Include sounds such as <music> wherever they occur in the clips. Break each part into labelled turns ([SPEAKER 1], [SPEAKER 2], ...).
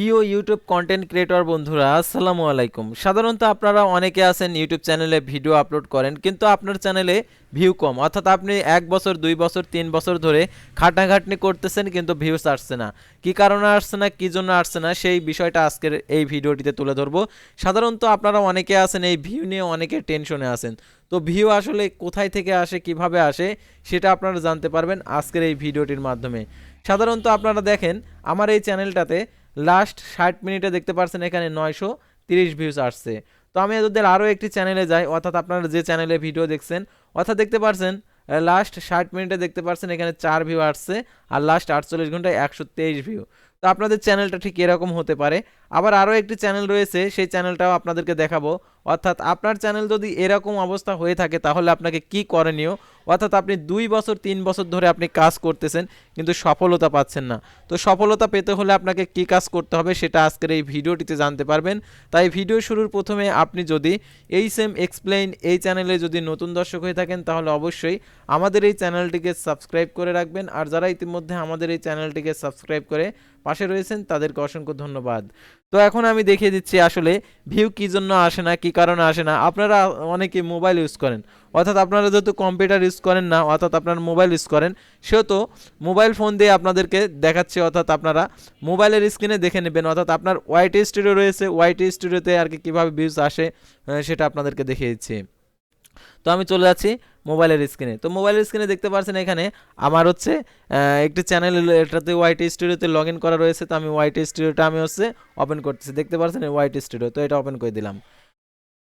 [SPEAKER 1] প্রিয় YouTube content creator বন্ধুরা, আসসালামু আলাইকুম। সাধারণত আপনারা অনেকে আছেন ইউটিউব চ্যানেলে ভিডিও আপলোড করেন, কিন্তু আপনার চ্যানেলে ভিউ কম। অর্থাৎ আপনি এক বছর, দুই বছর, তিন বছর ধরে খাটাখাটনি করতেছেন, কিন্তু ভিউস আসছে না। কি কারণে আসছে না, কি জন্য আসছে না, সেই বিষয়টা আজকের এই ভিডিওটিতে তুলে ধরবো। সাধারণত আপনারা অনেকে আছেন, এই ভিউ নিয়ে অনেকে টেনশনে আছেন। তো ভিউ আসলে কোথায় থেকে আসে, কীভাবে আসে, সেটা আপনারা জানতে পারবেন আজকের এই ভিডিওটির মাধ্যমে। সাধারণত আপনারা দেখেন, আমার এই চ্যানেলটাতে লাস্ট ষাট মিনিটে দেখতে পাচ্ছেন এখানে নয়শো তিরিশ ভিউজ আসছে। তো আমি এদের আরও একটি চ্যানেলে যাই, অর্থাৎ আপনারা যে চ্যানেলে ভিডিও দেখছেন, অর্থাৎ দেখতে পাচ্ছেন লাস্ট ষাট মিনিটে দেখতে পাচ্ছেন এখানে চার ভিউ আসছে, আর লাস্ট আটচল্লিশ ঘন্টায় একশো তেইশ ভিউ তো আপনাদের চ্যানেলটা ঠিক এরকম হতে পারে। আবার আরও একটি চ্যানেল রয়েছে, সেই চ্যানেলটাও আপনাদেরকে দেখাবো। অর্থাৎ আপনার চ্যানেল যদি এরকম অবস্থা হয়ে থাকে, তাহলে আপনাকে কি করণীয়? অর্থাৎ আপনি দুই বছর, তিন বছর ধরে আপনি কাজ করতেছেন, কিন্তু সফলতা পাচ্ছেন না। তো সফলতা পেতে হলে আপনাকে কি কাজ করতে হবে সেটা আজকের এই ভিডিওটিতে জানতে পারবেন। তাই ভিডিও শুরুর প্রথমে আপনি যদি এই সেম এক্সপ্লেইন এই চ্যানেলে যদি নতুন দর্শক হয়ে থাকেন, তাহলে অবশ্যই আমাদের এই চ্যানেলটিকে সাবস্ক্রাইব করে রাখবেন। আর যারা ইতিমধ্যে আমাদের এই চ্যানেলটিকে সাবস্ক্রাইব করে পাশে রয়েছেন, তাদেরকে অসংখ্য ধন্যবাদ। তো এখন আমি দেখিয়ে দিচ্ছি আসলে ভিউ কী জন্য আসে না, কী কারণে আসে না। আপনারা অনেকে মোবাইল ইউজ করেন। অর্থাৎ আপনারা যেহেতু কম্পিউটার ইউজ করেন না, অর্থাৎ আপনারা মোবাইল ইউজ করেন, সেহেতু মোবাইল ফোন দিয়ে আপনাদেরকে দেখাচ্ছে, অর্থাৎ আপনারা মোবাইলের স্ক্রিনে দেখে নেবেন। অর্থাৎ আপনার ওয়াইটি স্টুডিও রয়েছে ওয়াইটি স্টুডিওতে আর কি কীভাবে ভিউজ আসে সেটা আপনাদেরকে দেখিয়ে দিচ্ছি। তো আমি চলে যাচ্ছি মোবাইলের স্ক্রিনে তো মোবাইলের স্ক্রিনে দেখতে পাচ্ছেন এখানে আমার হচ্ছে একটি চ্যানেল এটাতে ওয়াইটি স্টুডিওতে লগ ইন করা রয়েছে। তো আমি ওয়াইটি স্টুডিওটা আমি হচ্ছে ওপেন করতেছি। দেখতে পাচ্ছেন ওয়াইটি স্টুডিও তো এটা ওপেন করে দিলাম।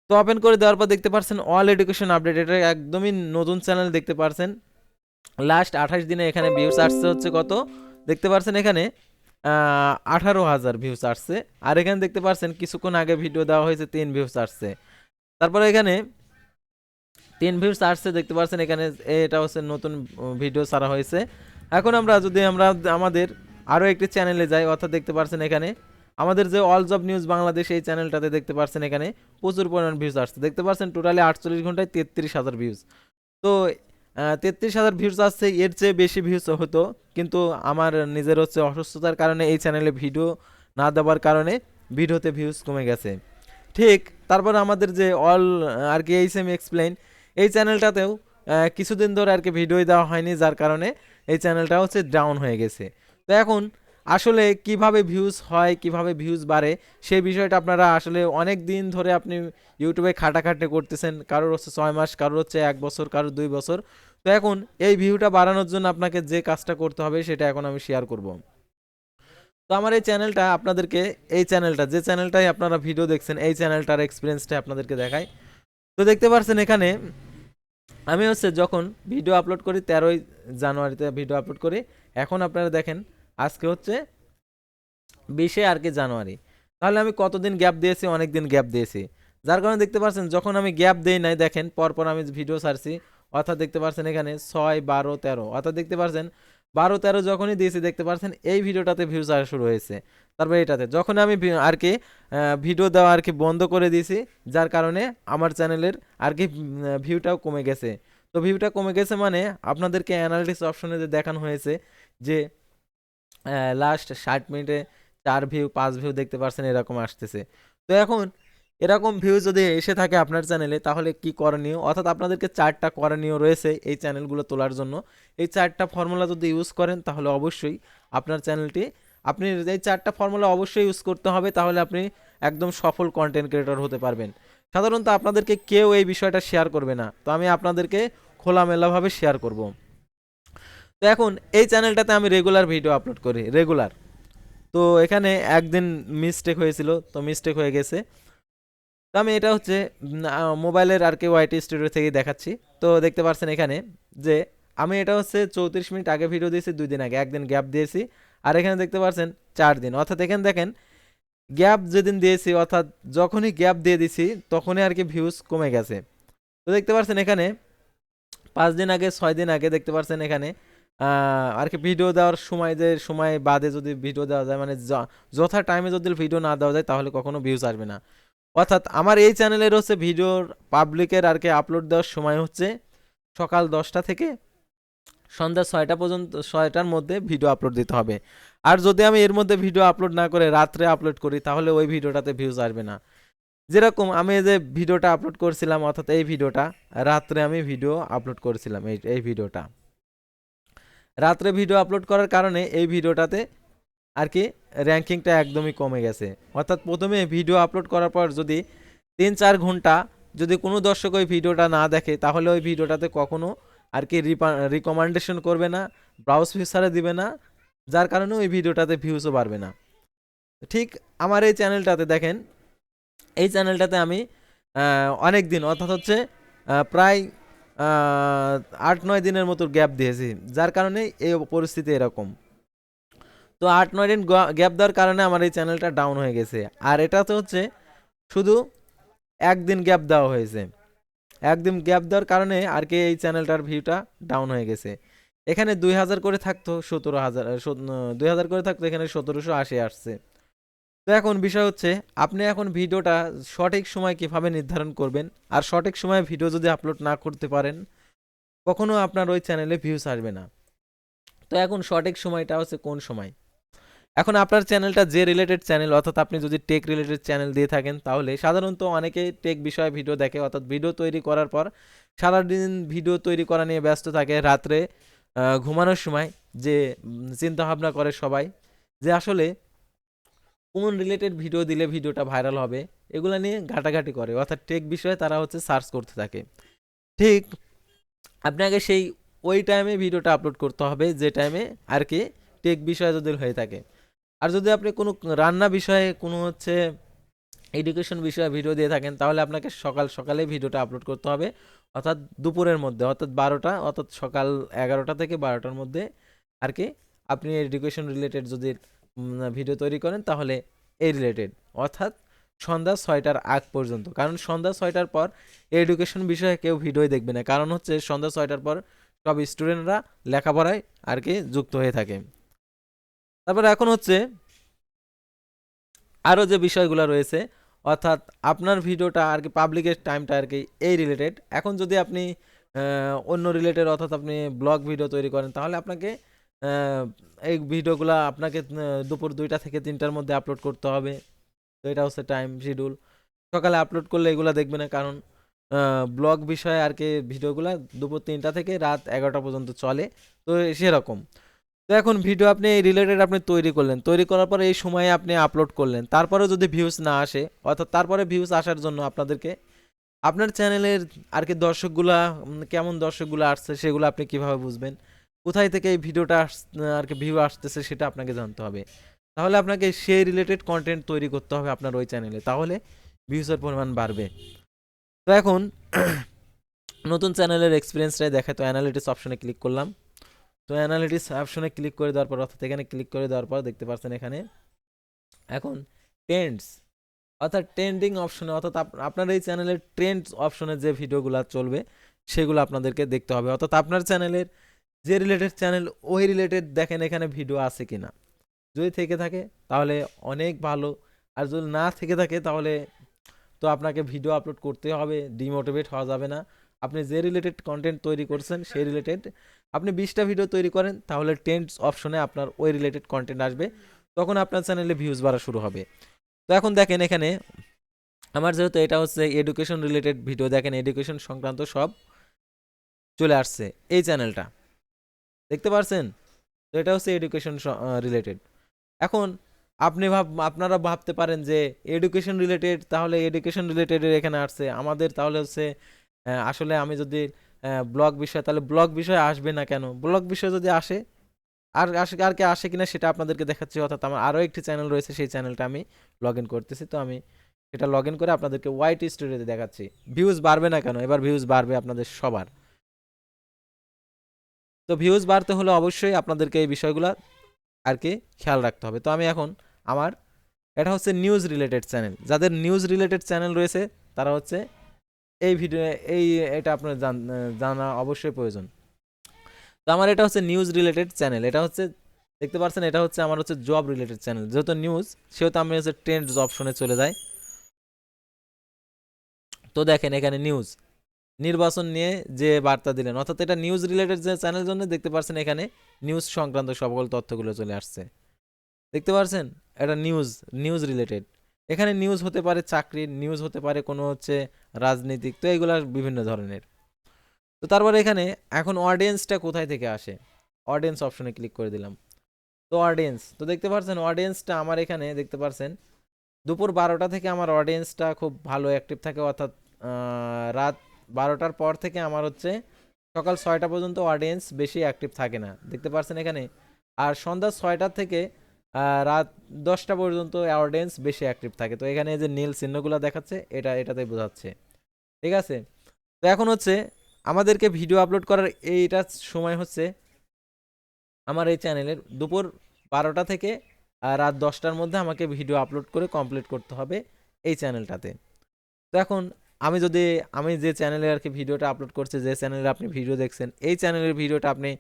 [SPEAKER 1] তো ওপেন করে দেওয়ার পর দেখতে পাচ্ছেন অল এডুকেশন আপডেট এটা একদমই নতুন চ্যানেল দেখতে পাচ্ছেন লাস্ট আঠাশ দিনে এখানে ভিউস আসছে হচ্ছে কত? দেখতে পাচ্ছেন এখানে আঠারো হাজার ভিউস আসছে। আর এখানে দেখতে পাচ্ছেন কিছুক্ষণ আগে ভিডিও দেওয়া হয়েছে, তিন ভিউস আসছে। তারপরে এখানে তিন ভিউস আসছে, দেখতে পাচ্ছেন এখানে, এটা হচ্ছে নতুন ভিডিও ছাড়া হয়েছে। এখন আমরা যদি আমরা আমাদের আরও একটি চ্যানেলে যাই, অর্থাৎ দেখতে পাচ্ছেন এখানে, আমাদের যে অল জব নিউজ বাংলাদেশ এই চ্যানেলটাতে দেখতে পাচ্ছেন এখানে প্রচুর পরিমাণ ভিউজ আসছে। দেখতে পাচ্ছেন টোটালি আটচল্লিশ ঘন্টায় তেত্রিশ হাজার ভিউজ তো তেত্রিশ হাজার ভিউজ আসছে, এর চেয়ে বেশি ভিউজ হতো, কিন্তু আমার নিজের হচ্ছে অসুস্থতার কারণে এই চ্যানেলে ভিডিও না দেওয়ার কারণে ভিডিওতে ভিউজ কমে গেছে। ঠিক, তারপর আমাদের যে অল আর কি এইচ এম এক্সপ্লেইন এই চ্যানেলটাতেও কিছুদিন ধরে আর কি ভিডিও দেওয়া হয়নি, যার কারণে এই চ্যানেলটা হচ্ছে ডাউন হয়ে গেছে। তো এখন, আসলে কীভাবে ভিউজ হয়, কীভাবে ভিউজ বাড়ে সেই বিষয়টা আপনারা আসলে অনেক দিন ধরে আপনি ইউটিউবে খাটাখাটনি করতেছেন, কারোর হচ্ছে ছয় মাস, কারোর হচ্ছে এক বছর, কারোর দুই বছর। তো এখন এই ভিউটা বাড়ানোর জন্য আপনাকে যে কাজটা করতে হবে, সেটা এখন আমি শেয়ার করব। তো আমার এই চ্যানেলটা আপনাদেরকে, এই চ্যানেলটা, যে চ্যানেলটাই আপনারা ভিডিও দেখছেন, এই চ্যানেলটার এক্সপিরিয়েন্সটা আপনাদেরকে দেখাই। তো দেখতে পাচ্ছেন এখানে, আমি হচ্ছে যখন ভিডিও আপলোড করি তেরোই জানুয়ারিতে ভিডিও আপলোড করি, এখন আপনারা দেখেন আজকে হচ্ছে বিশে আর কি জানুয়ারি। তাহলে আমি কতদিন গ্যাপ দিয়েছি? অনেক দিন গ্যাপ দিয়েছি। যার কারণে দেখতে পাচ্ছেন যখন আমি গ্যাপ দেই নাই, দেখেন পরপর আমি ভিডিও সারছি অর্থাৎ দেখতে পাচ্ছেন এখানে ছয় বারো তেরো, অর্থাৎ দেখতে পাচ্ছেন বারো তেরো যখনই দিয়েছি, দেখতে পাচ্ছেন এই ভিডিওটাতে ভিউজ আসা শুরু হয়েছে। তারপর এটাতে, যখন আমি আর কি ভিডিও দেওয়া আর কি বন্ধ করে দিয়েছি, যার কারণে আমার চ্যানেলের আর কি ভিউটাও কমে গেছে। তো ভিউটা কমে গেছে মানে আপনাদেরকে অ্যানালিটিক্স অপশনে যে দেখানো হয়েছে, যে লাস্ট ষাট মিনিটে চার ভিউ পাঁচ ভিউ দেখতে পাচ্ছেন এরকম আসতেছে। তো এখন এরকম ভিউ যদি এসে থাকে আপনার চ্যানেলে তাহলে কি করণীয়? অর্থাৎ আপনাদেরকে চারটা করণীয় রয়েছে এই চ্যানেলগুলো তোলার জন্য। এই চারটা ফর্মুলা যদি ইউজ করেন, তাহলে অবশ্যই আপনার চ্যানেলটি আপনি এই চারটা ফর্মুলা অবশ্যই ইউজ করতে হবে, তাহলে আপনি একদম সফল কন্টেন্ট ক্রিয়েটর হতে পারবেন। সাধারণত আপনাদেরকে কেউ এই বিষয়টা শেয়ার করবে না। তো আমি আপনাদেরকে খোলামেলাভাবে শেয়ার করব। তো এখন এই চ্যানেলটাতে আমি রেগুলার ভিডিও আপলোড করি রেগুলার তো এখানে একদিন মিস্টেক হয়েছিল, তো মিস্টেক হয়ে গেছে। তো আমি এটা হচ্ছে মোবাইলের আর কি ওয়াইটি স্টুডিও থেকে দেখাচ্ছি। তো দেখতে পাচ্ছেন এখানে যে আমি এটা হচ্ছে চৌত্রিশ মিনিট আগে ভিডিও দিয়েছি, দুই দিন আগে, একদিন গ্যাপ দিয়েছি। আর এখানে দেখতে পাচ্ছেন চার দিন। অর্থাৎ এখানে দেখেন গ্যাপ যেদিন দিয়েছি, অর্থাৎ যখনই গ্যাপ দিয়ে দিছি, তখনই আর কি ভিউজ কমে গেছে। তো দেখতে পাচ্ছেন এখানে, পাঁচ দিন আগে, ছয় দিন আগে দেখতে পাচ্ছেন এখানে আর কি ভিডিও দেওয়ার সময় যে, সময় বাদে যদি ভিডিও দেওয়া যায় মানে যথা টাইমে যদি ভিডিও না দেওয়া যায়, তাহলে কখনো ভিউজ আসবে না। অর্থাৎ আমার এই চ্যানেলের হচ্ছে ভিডিওর পাবলিকের আর কি আপলোড দেওয়ার সময় হচ্ছে সকাল দশটা থেকে সন্ধ্যা ছয়টা পর্যন্ত, ছয়টার মধ্যে ভিডিও আপলোড দিতে হবে। আর যদি আমি এর মধ্যে ভিডিও আপলোড না করে রাত্রে আপলোড করি, তাহলে ওই ভিডিওটাতে ভিউজ আসবে না। যেরকম আমি যে ভিডিওটা আপলোড করছিলাম, অর্থাৎ এই ভিডিওটা, রাত্রে আমি ভিডিও আপলোড করেছিলাম এই এই ভিডিওটা। রাত্রে ভিডিও আপলোড করার কারণে এই ভিডিওটাতে আর কি র্যাঙ্কিংটা একদমই কমে গেছে। অর্থাৎ প্রথমে ভিডিও আপলোড করার পর যদি তিন চার ঘণ্টা যদি কোনো দর্শক ওই ভিডিওটা না দেখে, তাহলে ওই ভিডিওটাতে কখনো আর কি রিকমেন্ডেশন করবে না ব্রাউজ ফিচারে দিবে না, যার কারণে ওই ভিডিওটাতে ভিউজও বাড়বে না। ঠিক আমার এই চ্যানেলটাতে দেখেন, এই চ্যানেলটাতে আমি অনেক দিন, অর্থাৎ হচ্ছে প্রায় আট নয় দিনের মতো গ্যাপ দিয়েছি, যার কারণে এই পরিস্থিতি এরকম। তো আট নয় দিন গ্যাপ দেওয়ার কারণে আমার এই চ্যানেলটা ডাউন হয়ে গেছে। আর এটাতে হচ্ছে, শুধু একদিন গ্যাপ দেওয়া হয়েছে। একদিন গ্যাপ দেওয়ার কারণে আর কি এই চ্যানেলটার ভিউটা ডাউন হয়ে গেছে। এখানে দুই হাজার করে থাকতো, সতেরো হাজার দুই হাজার করে থাকতো, এখানে সতেরোশো আশি আসছে। তো এখন বিষয় হচ্ছে, আপনি এখন ভিডিওটা সঠিক সময় কীভাবে নির্ধারণ করবেন? আর সঠিক সময়ে ভিডিও যদি আপলোড না করতে পারেন, কখনো আপনার ওই চ্যানেলে ভিউস আসবে না। তো এখন সঠিক সময়টা হচ্ছে কোন সময়? এখন আপনার চ্যানেলটা যে রিলেটেড চ্যানেল অর্থাৎ আপনি যদি টেক রিলেটেড চ্যানেল দিয়ে থাকেন, তাহলে সাধারণত অনেকেই টেক বিষয়ে ভিডিও দেখে, অর্থাৎ ভিডিও তৈরি করার পর সারাদিন ভিডিও তৈরি করা নিয়ে ব্যস্ত থাকে রাত্রে ঘুমানোর সময়, যে চিন্তা ভাবনা করে সবাই যে আসলে কোন রিলেটেড ভিডিও দিলে ভিডিওটা ভাইরাল হবে, এগুলো নিয়ে ঘাটাঘাটি করে। অর্থাৎ টেক বিষয়ে তারা হচ্ছে সার্চ করতে থাকে। ঠিক আপনাকে সেই ওই টাইমে ভিডিওটা আপলোড করতে হবে, যে টাইমে আর কি টেক বিষয়ে যদি হয়ে থাকে। আর যদি আপনি কোনো রান্না বিষয়ে কোনো হচ্ছে এডুকেশন বিষয়ে ভিডিও দিয়ে থাকেন, তাহলে আপনাকে সকাল সকালে ভিডিওটা আপলোড করতে হবে। অর্থাৎ দুপুরের মধ্যে, অর্থাৎ বারোটা, অর্থাৎ সকাল এগারোটা থেকে বারোটার মধ্যে আর কি আপনি এডুকেশন রিলেটেড যদি ভিডিও তৈরি করেন, তাহলে এই রিলেটেড অর্থাৎ সন্ধ্যা ছয়টার আগ পর্যন্ত। কারণ সন্ধ্যা ছয়টার পর এডুকেশন বিষয়ে কেউ ভিডিও দেখবে না। কারণ হচ্ছে সন্ধ্যা ছয়টার পর সব স্টুডেন্টরা লেখাপড়ায় আর কি যুক্ত হয়ে থাকে। তারপর এখন হচ্ছে আরও যে বিষয়গুলো রয়েছে, অর্থাৎ আপনার ভিডিওটা আর কি পাবলিকের টাইমটা আর কি এই রিলেটেড এখন যদি আপনি অন্য রিলেটেড অর্থাৎ আপনি ব্লগ ভিডিও তৈরি করেন, তাহলে আপনাকে এই ভিডিওগুলো আপনাকে দুপুর দুইটা থেকে তিনটার মধ্যে আপলোড করতে হবে। তো এটা হচ্ছে টাইম শিডিউল সকালে আপলোড করলে এগুলো দেখবে না কারণ ব্লগ বিষয়ে আর কি ভিডিওগুলো দুপুর তিনটা থেকে রাত এগারোটা পর্যন্ত চলে। তো সেরকম। তো এখন ভিডিও আপনি এই রিলেটেড আপনি তৈরি করলেন। তৈরি করার পরে এই সময়ে আপনি আপলোড করলেন। তারপরেও যদি ভিউজ না আসে, অর্থাৎ তারপরে ভিউজ আসার জন্য আপনাদেরকে, আপনার চ্যানেলের আর কি দর্শকগুলা কেমন দর্শকগুলো আসছে সেগুলো আপনি কীভাবে বুঝবেন? কোথায় থেকে এই ভিডিওটা আর কি ভিউ আসতেছে সেটা আপনাকে জানতে হবে। তাহলে আপনাকে সেই রিলেটেড কন্টেন্ট তৈরি করতে হবে আপনার ওই চ্যানেলে তাহলে ভিউজের পরিমাণ বাড়বে। তো এখন, <clears throat> নতুন চ্যানেলের এক্সপিরিয়েন্সটাই দেখায়। তো অ্যানালিটিক্স অপশনে ক্লিক করলাম। তো অ্যানালিটিক্স অপশনে ক্লিক করে দেওয়ার পর, অর্থাৎ এখানে ক্লিক করে দেওয়ার পর দেখতে পাচ্ছেন এখানে, এখন ট্রেন্ডস অর্থাৎ ট্রেন্ডিং অপশনে অর্থাৎ আপনার এই চ্যানেলের ট্রেন্ডস অপশনে যে ভিডিওগুলো চলবে, সেগুলো আপনাদেরকে দেখতে হবে। অর্থাৎ আপনার চ্যানেলের যে রিলেটেড চ্যানেল ওই রিলেটেড দেখেন এখানে ভিডিও আছে কি না যদি থেকে থাকে, তাহলে অনেক ভালো। আর যদি না থেকে থাকে, তাহলে তো আপনাকে ভিডিও আপলোড করতে হবে ডিমোটিভেট হওয়া যাবে না। আপনি যে রিলেটেড কন্টেন্ট তৈরি করছেন, সেই রিলেটেড আপনি বিশটা ভিডিও তৈরি করেন, তাহলে টেন্টস অপশনে আপনার ওই রিলেটেড কন্টেন্ট আসবে। তখন আপনার চ্যানেলে ভিউজ বাড়া শুরু হবে। তো এখন দেখেন এখানে, আমার যেহেতু এটা হচ্ছে এডুকেশন রিলেটেড ভিডিও দেখেন এডুকেশন সংক্রান্ত সব চলে আসছে এই চ্যানেলটা দেখতে পারছেন? তো এটা হচ্ছে এডুকেশন রিলেটেড এখন আপনি ভাব, আপনারা ভাবতে পারেন যে এডুকেশন রিলেটেড তাহলে এডুকেশন রিলেটেডের এখানে আসছে। আমাদের তাহলে হচ্ছে আসলে আমি যদি ব্লগ বিষয়, তাহলে ব্লগ বিষয় আসবে না কেন? ব্লগ বিষয় যদি আসে, আর আসে, আর কি আসে কিনা সেটা আপনাদেরকে দেখাচ্ছি। অর্থাৎ আমার আরও একটি চ্যানেল রয়েছে, সেই চ্যানেলটা আমি লগ ইন করতেছি। তো আমি সেটা লগ ইন করে আপনাদেরকে হোয়াইট স্টোরিতে দেখাচ্ছি। ভিউজ বাড়বে না কেন? এবার ভিউজ বাড়বে আপনাদের সবার। তো ভিউজ বাড়তে হলে অবশ্যই আপনাদেরকে এই বিষয়গুলো আর কি খেয়াল রাখতে হবে। তো আমি এখন আমার, এটা হচ্ছে নিউজ রিলেটেড চ্যানেল যাদের নিউজ রিলেটেড চ্যানেল রয়েছে, তারা হচ্ছে এই ভিডিও, এই এটা আপনার জান- অবশ্যই প্রয়োজন। তো আমার এটা হচ্ছে নিউজ রিলেটেড চ্যানেল এটা হচ্ছে, দেখতে পাচ্ছেন এটা হচ্ছে আমার হচ্ছে জব রিলেটেড চ্যানেল যেহেতু নিউজ সেহেতু আমি হচ্ছে ট্রেন্ড অপশনে চলে যাই। তো দেখেন এখানে নিউজ নির্বাচন নিয়ে যে বার্তা দিলেন, অর্থাৎ এটা নিউজ রিলেটেড যে চ্যানেল জন্য দেখতে পাচ্ছেন এখানে নিউজ সংক্রান্ত সকল তথ্যগুলো চলে আসছে। দেখতে পারছেন? এটা নিউজ নিউজ রিলেটেড এখানে নিউজ হতে পারে চাকরির নিউজ হতে পারে কোনো হচ্ছে রাজনীতিক, তো এগুলো বিভিন্ন ধরনের। তো তারপর এখানে এখন অডিয়েন্সটা কোথায় থেকে আসে? অডিয়েন্স অপশনে ক্লিক করে দিলাম। তো অডিয়েন্স তো দেখতে পাচ্ছেন অডিয়েন্সটা আমার এখানে, দেখতে পাচ্ছেন দুপুর বারোটা থেকে আমার অডিয়েন্সটা খুব ভালো অ্যাক্টিভ থাকে, অর্থাৎ রাত বারোটার পর থেকে আমার হচ্ছে সকাল ছয়টা পর্যন্ত অডিয়েন্স বেশি অ্যাক্টিভ থাকে না। দেখতে পাচ্ছেন এখানে? আর সন্ধ্যা ছয়টা থেকে রাত দশটা পর্যন্ত অডিয়েন্স বেশি অ্যাক্টিভ থাকে। তো এখানে যে নীল চিহ্নগুলো দেখাচ্ছে, এটা এটাতে বোঝাচ্ছে। ঠিক আছে? তো এখন হচ্ছে, আমাদেরকে ভিডিও আপলোড করার এইটা সময় হচ্ছে আমার এই চ্যানেলের দুপুর বারোটা থেকে রাত দশটার মধ্যে আমাকে ভিডিও আপলোড করে কমপ্লিট করতে হবে এই চ্যানেলটাতে তো এখন আমি যদি, আমি যে চ্যানেলে আর কি ভিডিওটা আপলোড করছি, যে চ্যানেলে আপনি ভিডিও দেখছেন, এই চ্যানেলের ভিডিওটা আপনি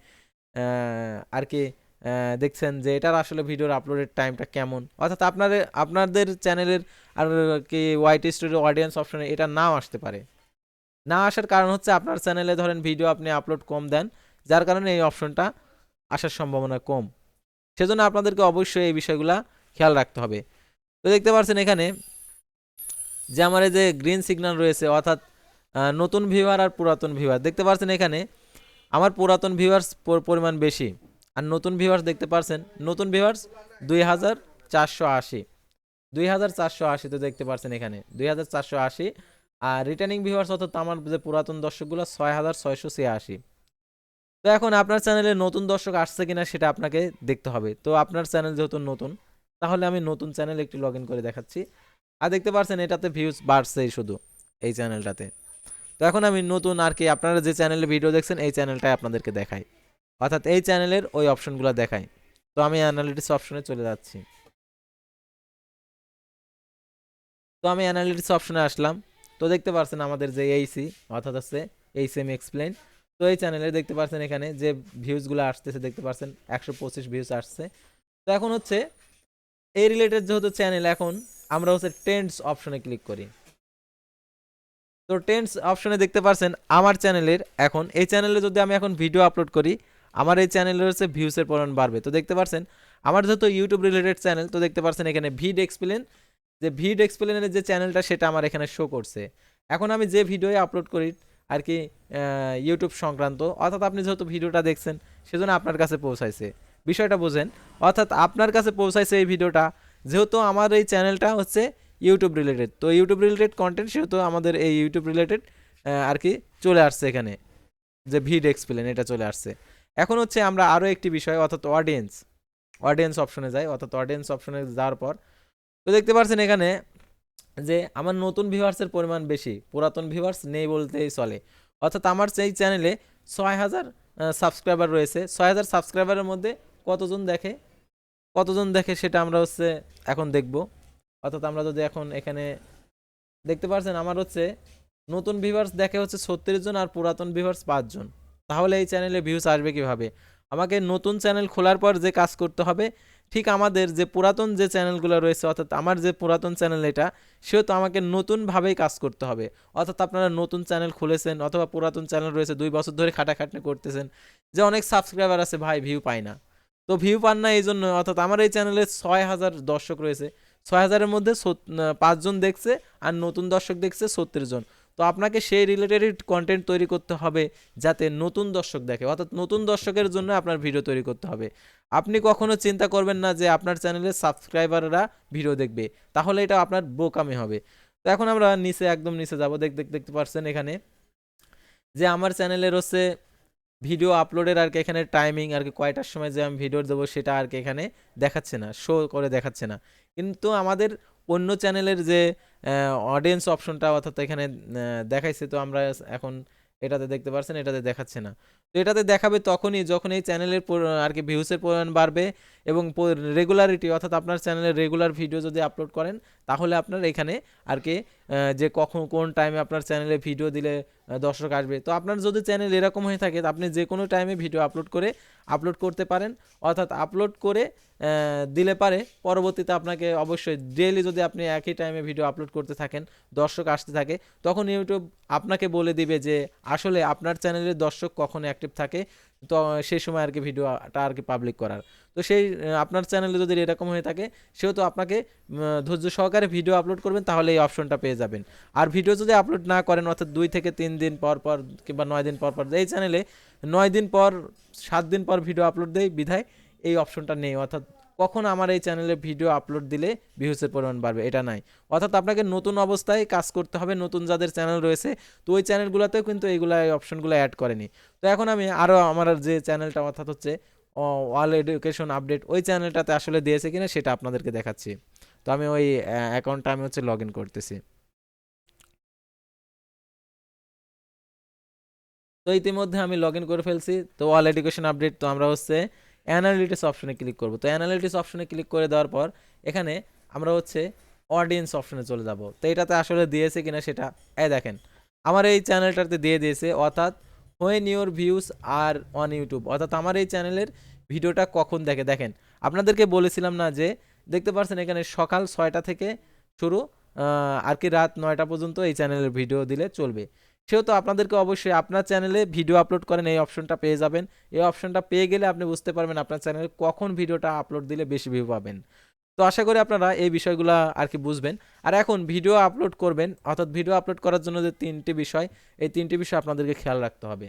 [SPEAKER 1] আর কি দেখছেন যে এটার আসলে ভিডিওর আপলোডের টাইমটা কেমন? অর্থাৎ আপনাদের আপনাদের চ্যানেলের আর কি ওয়াইটি স্টুডিও অডিয়েন্স অপশনে এটা নাও আসতে পারে। না আসার কারণ হচ্ছে আপনার চ্যানেলে ধরেন ভিডিও আপনি আপলোড কম দেন, যার কারণে এই অপশনটা আসার সম্ভাবনা কম। সেজন্য আপনাদেরকে অবশ্যই এই বিষয়গুলো খেয়াল রাখতে হবে। তো দেখতে পাচ্ছেন এখানে যে আমার যে গ্রিন সিগন্যাল রয়েছে, অর্থাৎ নতুন ভিউয়ার আর পুরাতন ভিউয়ার দেখতে পাচ্ছেন এখানে আমার পুরাতন ভিউয়ার্স পরিমাণ বেশি। আর নতুন ভিউয়ার্স দেখতে পারছেন, নতুন ভিউয়ার্স দুই হাজার চারশো আশি। দুই হাজার চারশো আশি তো দেখতে পারছেন এখানে, দুই হাজার চারশো আশি। আর রিটার্নিং ভিউয়ার্স অর্থাৎ আমার যে পুরাতন দর্শকগুলো, ছয় হাজার ছয়শো ছিয়াশি। তো এখন আপনার চ্যানেলে নতুন দর্শক আসছে কিনা সেটা আপনাকে দেখতে হবে। তো আপনার চ্যানেল যেহেতু নতুন, তাহলে আমি নতুন চ্যানেল একটু লগ করে দেখাচ্ছি। আর দেখতে পারছেন এটাতে ভিউজ বাড়ছেই শুধু এই চ্যানেলটাতে তো এখন আমি নতুন আর কি, আপনারা যে চ্যানেলে ভিডিও দেখছেন, এই চ্যানেলটাই আপনাদেরকে দেখাই। অর্থাৎ এই চ্যানেলের ওই অপশনগুলো দেখাই। তো আমি অ্যানালিটিক্স অপশনে চলে যাচ্ছি। তো আমি অ্যানালিটিক্স অপশনে আসলাম। তো দেখতে পাচ্ছেন আমাদের যে এইসি অর্থাৎ হচ্ছে এইচ এম এক্সপ্লেন তো এই চ্যানেলে দেখতে পাচ্ছেন এখানে যে ভিউজগুলো আসতেছে, দেখতে পাচ্ছেন একশো পঁচিশ ভিউজ আসছে। তো এখন হচ্ছে এই রিলেটেড যেহেতু চ্যানেল, এখন আমরা হচ্ছে ট্রেন্ডস অপশনে ক্লিক করি। তো ট্রেন্ডস অপশনে দেখতে পাচ্ছেন আমার চ্যানেলের এখন, এই চ্যানেলে যদি আমি এখন ভিডিও আপলোড করি আমার এই চ্যানেলের হচ্ছে ভিউসের পরিমাণ বাড়বে। তো দেখতে পাচ্ছেন আমার যেহেতু ইউটিউব রিলেটেড চ্যানেল, তো দেখতে পাচ্ছেন এখানে ভিড এক্সপ্লেন যে ভিড এক্সপ্লেনের যে চ্যানেলটা, সেটা আমার এখানে শো করছে। এখন আমি যে ভিডিও আপলোড করি, আর কি ইউটিউব সংক্রান্ত, অর্থাৎ আপনি যেহেতু ভিডিওটা দেখছেন, সেজন্য আপনার কাছে পৌঁছাইছে। বিষয়টা বোঝেন, অর্থাৎ আপনার কাছে পৌঁছাইছে এই ভিডিওটা, যেহেতু আমার এই চ্যানেলটা হচ্ছে ইউটিউব রিলেটেড তো ইউটিউব রিলেটেড কন্টেন্ট সেহেতু আমাদের এই ইউটিউব রিলেটেড আর কি, চলে আসছে এখানে, যে ভিড এক্সপ্লেন এটা চলে আসছে। এখন হচ্ছে আমরা আরও একটি বিষয়, অর্থাৎ অডিয়েন্স অডিয়েন্স অপশনে যাই, অর্থাৎ অডিয়েন্স অপশনে যাওয়ার পর। তো দেখতে পাচ্ছেন এখানে যে আমার নতুন ভিউয়ার্সের পরিমাণ বেশি, পুরাতন ভিউয়ার্স নেই বলতেই চলে। অর্থাৎ আমার সেই চ্যানেলে ছয় হাজার সাবস্ক্রাইবার রয়েছে। ছয় হাজার সাবস্ক্রাইবারের মধ্যে কতজন দেখে? কতজন দেখে সেটা আমরা হচ্ছে এখন দেখব। অর্থাৎ আমরা যদি এখন এখানে দেখতে পাচ্ছেন আমার হচ্ছে নতুন ভিউয়ার্স দেখে হচ্ছে ছত্রিশ জন আর পুরাতন ভিউয়ার্স পাঁচজন তাহলে এই চ্যানেলে ভিউজ আসবে কীভাবে? আমাকে নতুন চ্যানেল খোলার পর যে কাজ করতে হবে, ঠিক আমাদের যে পুরাতন যে চ্যানেলগুলো রয়েছে, অর্থাৎ আমার যে পুরাতন চ্যানেল এটা সেহেতু আমাকে নতুনভাবেই কাজ করতে হবে। অর্থাৎ আপনারা নতুন চ্যানেল খুলেছেন অথবা পুরাতন চ্যানেল রয়েছে, দুই বছর ধরে খাটাখাটনি করতেছেন, যে অনেক সাবস্ক্রাইবার আছে, ভাই ভিউ পায় না। তো ভিউ পান না এই জন্য, অর্থাৎ আমার এই চ্যানেলে ছয় হাজার দর্শক রয়েছে, ছয় হাজারের মধ্যে পাঁচজন দেখছে, আর নতুন দর্শক দেখছে সত্তর জন। তো আপনাকে সেই রিলেটেড কন্টেন্ট তৈরি করতে হবে যাতে নতুন দর্শক দেখে, অর্থাৎ নতুন দর্শকের জন্য আপনার ভিডিও তৈরি করতে হবে। আপনি কখনো চিন্তা করবেন না যে আপনার চ্যানেলের সাবস্ক্রাইবাররা ভিডিও দেখবে, তাহলে এটা আপনার বোকামি হবে। তো এখন আমরা নিচে, একদম নিচে যাব, দেখ দেখ, দেখতে পাচ্ছেন এখানে যে আমার চ্যানেলের হচ্ছে ভিডিও আপলোডের আর কি এখানে টাইমিং আর কি কয়টার সময় যে আমি ভিডিও দেবো সেটা আর কি এখানে দেখাচ্ছে না শো করে দেখাচ্ছে না। কিন্তু আমাদের অন্য চ্যানেলের যে অডিয়েন্স অপশনটা অর্থাৎ এখানে দেখাইছে, তো আমরা এখন এটাতে দেখতে পারছেন, এটাতে দেখাচ্ছে না। তো এটাতে দেখাবে তখনই যখন এই চ্যানেলের আর কি ভিউসের পরিমাণ বাড়বে এবং রেগুলারিটি অর্থাৎ আপনার চ্যানেলে রেগুলার ভিডিও যদি আপলোড করেন, তাহলে আপনার এখানে আর কি যে কখন, কোন টাইমে আপনার চ্যানেলে ভিডিও দিলে দর্শক আসবে। তো আপনার যদি চ্যানেল এরকম হয়ে থাকে, আপনি যে কোনো টাইমে ভিডিও আপলোড করে আপলোড করতে পারেন। অর্থাৎ আপলোড করে দিলে পারে, পরবর্তীতে আপনাকে অবশ্যই ডেইলি যদি আপনি একই টাইমে ভিডিও আপলোড করতে থাকেন, দর্শক আসতে থাকে, তখন ইউটিউব আপনাকে বলে দিবে যে আসলে আপনার চ্যানেলের দর্শক কখন অ্যাক্টিভ থাকে, তো, সেই সময় আর কি ভিডিওটা আর কি পাবলিক করার। তো সেই আপনার চ্যানেলে যদি এরকম হয়ে থাকে সেও তো আপনাকে ধৈর্য সহকারে ভিডিও আপলোড করবেন, তাহলে এই অপশনটা পেয়ে যাবেন। আর ভিডিও যদি আপলোড না করেন, অর্থাৎ দুই থেকে তিন দিন পর পর কিংবা নয় দিন পর পর, এই চ্যানেলে নয় দিন পর, সাত দিন পর ভিডিও আপলোড দেয় বিধায় এই অপশনটা নেই। অর্থাৎ কখন আমার এই চ্যানেলে ভিডিও আপলোড দিলে ভিউসের পরিমাণ বাড়বে, এটা নাই। অর্থাৎ আপনাকে নতুন অবস্থায় কাজ করতে হবে, নতুন যাদের চ্যানেল রয়েছে, তো ওই চ্যানেলগুলোতেও কিন্তু এইগুলো এই অপশনগুলো অ্যাড করেনি। তো এখন আমি আরও আমার যে চ্যানেলটা অর্থাৎ হচ্ছে অল এডুকেশন আপডেট ওই চ্যানেলটাতে আসলে দিয়েছে কিনা সেটা আপনাদেরকে দেখাচ্ছি। তো আমি ওই অ্যাকাউন্টটা আমি হচ্ছে লগ ইন করতেছি। তো ইতিমধ্যে আমি লগ ইন করে ফেলছি। তো অল এডুকেশন আপডেট তো আমরা হচ্ছে অ্যানালিটিক্স অপশনে ক্লিক করব। তো অ্যানালিটিক্স অপশনে ক্লিক করে দেওয়ার পর, এখানে আমরা হচ্ছে অডিয়েন্স অপশনে চলে যাব। তো এটাতে আসলে দিয়েছে কিনা সেটা, এই দেখেন, আমার এই চ্যানেলটাতে দিয়ে দিয়েছে, অর্থাৎ when your views are on YouTube অর্থাৎ আমার এই চ্যানেলের ভিডিওটা কখন দেখে। দেখেন, আপনাদেরকে বলেছিলাম না যে, দেখতে পাচ্ছেন এখানে সকাল ছয়টা থেকে শুরু আর কি রাত নয়টা পর্যন্ত এই চ্যানেলের ভিডিও দিলে চলবে। সেহেতু আপনাদেরকে অবশ্যই আপনার চ্যানেলে ভিডিও আপলোড করেন, এই অপশনটা পেয়ে যাবেন। এই অপশনটা পেয়ে গেলে আপনি বুঝতে পারবেন আপনার চ্যানেলে কখন ভিডিওটা আপলোড দিলে বেশি ভিউ পাবেন। তো আশা করি আপনারা এই বিষয়গুলো আর কি বুঝবেন। আর এখন ভিডিও আপলোড করবেন, অর্থাৎ ভিডিও আপলোড করার জন্য যে তিনটি বিষয়, এই তিনটি বিষয় আপনাদেরকে খেয়াল রাখতে হবে।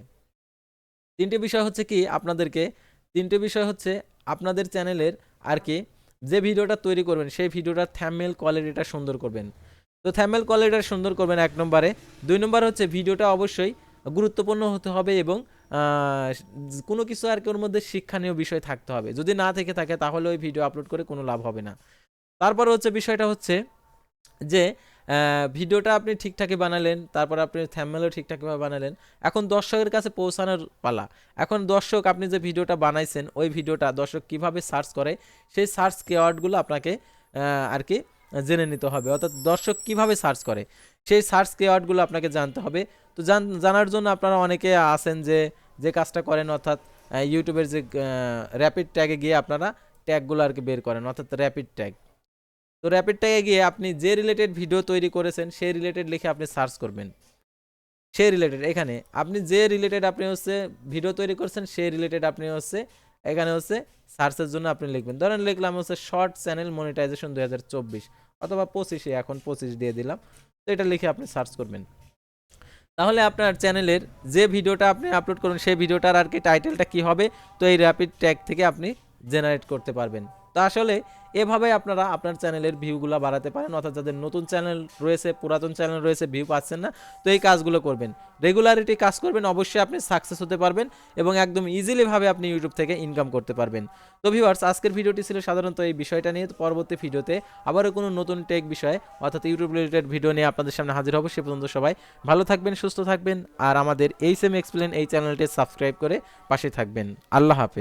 [SPEAKER 1] তিনটি বিষয় হচ্ছে কি আপনাদেরকে, তিনটে বিষয় হচ্ছে আপনাদের চ্যানেলের আর কি যে ভিডিওটা তৈরি করবেন, সেই ভিডিওটার থ্যামেল কোয়ালিটিটা সুন্দর করবেন। তো থ্যামেল কোয়ালিটিটা সুন্দর করবেন এক নম্বরে। দুই নম্বর হচ্ছে ভিডিওটা অবশ্যই গুরুত্বপূর্ণ হতে হবে এবং কোনো কিছু আর কি ওর মধ্যে শিক্ষণীয় বিষয় থাকতে হবে। যদি না থেকে থাকে তাহলে ওই ভিডিও আপলোড করে কোনো লাভ হবে না। তারপর হচ্ছে বিষয়টা হচ্ছে যে ভিডিওটা আপনি ঠিকঠাকই বানালেন, তারপর আপনি থ্যামেলও ঠিকঠাকভাবে বানালেন। এখন দর্শকের কাছে পৌঁছানোর পালা। এখন দর্শক আপনি যে ভিডিওটা বানাইছেন, ওই ভিডিওটা দর্শক কীভাবে সার্চ করে, সেই সার্চ কেওয়ার্ডগুলো আপনাকে আর কি জেনে নিতে হবে। অর্থাৎ দর্শক কীভাবে সার্চ করে? সেই সার্চ কেওয়ার্ডগুলো আপনাকে জানতে হবে। তো জান, জানার জন্য আপনারা অনেকে আছেন যে যে কাজটা করেন, অর্থাৎ ইউটিউবের যে র্যাপিড ট্যাগে গিয়ে আপনারা ট্যাগগুলো আর কি বের করেন, অর্থাৎ র্যাপিড ট্যাগ তো র্যাপিড ট্যাগে গিয়ে আপনি যে রিলেটেড ভিডিও তৈরি করেছেন, সেই রিলেটেড লিখে আপনি সার্চ করবেন। সেই রিলেটেড এখানে আপনি যে রিলেটেড আপনি হচ্ছে ভিডিও তৈরি করছেন, সেই রিলেটেড আপনি হচ্ছে, এখানে হচ্ছে সার্চের জন্য আপনি লিখবেন। ধরেন লিখলাম হচ্ছে শর্ট চ্যানেল মনিটাইজেশন দু হাজার চব্বিশ। অথবা পঁচিশে, এখন পঁচিশ দিয়ে দিলাম। তো এটা লিখে আপনি সার্চ করবেন। তাহলে আপনার চ্যানেলের যে ভিডিওটা আপনি আপলোড করুন, সেই ভিডিওটার আর কি টাইটেলটা কি হবে, তো এই র্যাপিড ট্যাগ থেকে আপনি জেনারেট করতে পারবেন। তো আসলে এভাবে আপনারা আপনার চ্যানেলের ভিউগুলো বাড়াতে পারেন, অর্থাৎ যাদের নতুন চ্যানেল রয়েছে, পুরাতন চ্যানেল রয়েছে, ভিউ পাচ্ছেন না, তো এই কাজগুলো করবেন। রেগুলারিটি কাজ করবেন, অবশ্যই আপনি সাকসেস হতে পারবেন এবং একদম ইজিলিভাবে আপনি ইউটিউব থেকে ইনকাম করতে পারবেন। তো ভিউয়ার্স, আজকের ভিডিওটি ছিল সাধারণত এই বিষয়টা নিয়ে পরবর্তী ভিডিওতে আবারও কোনো নতুন টেক বিষয়ে, অর্থাৎ ইউটিউব রিলেটেড ভিডিও নিয়ে আপনাদের সামনে হাজির হব, সে পর্যন্ত সবাই ভালো থাকবেন, সুস্থ থাকবেন, আর আমাদের এই সেম এক্সপ্লেন এই চ্যানেলটি সাবস্ক্রাইব করে পাশে থাকবেন। আল্লাহ হাফেজ।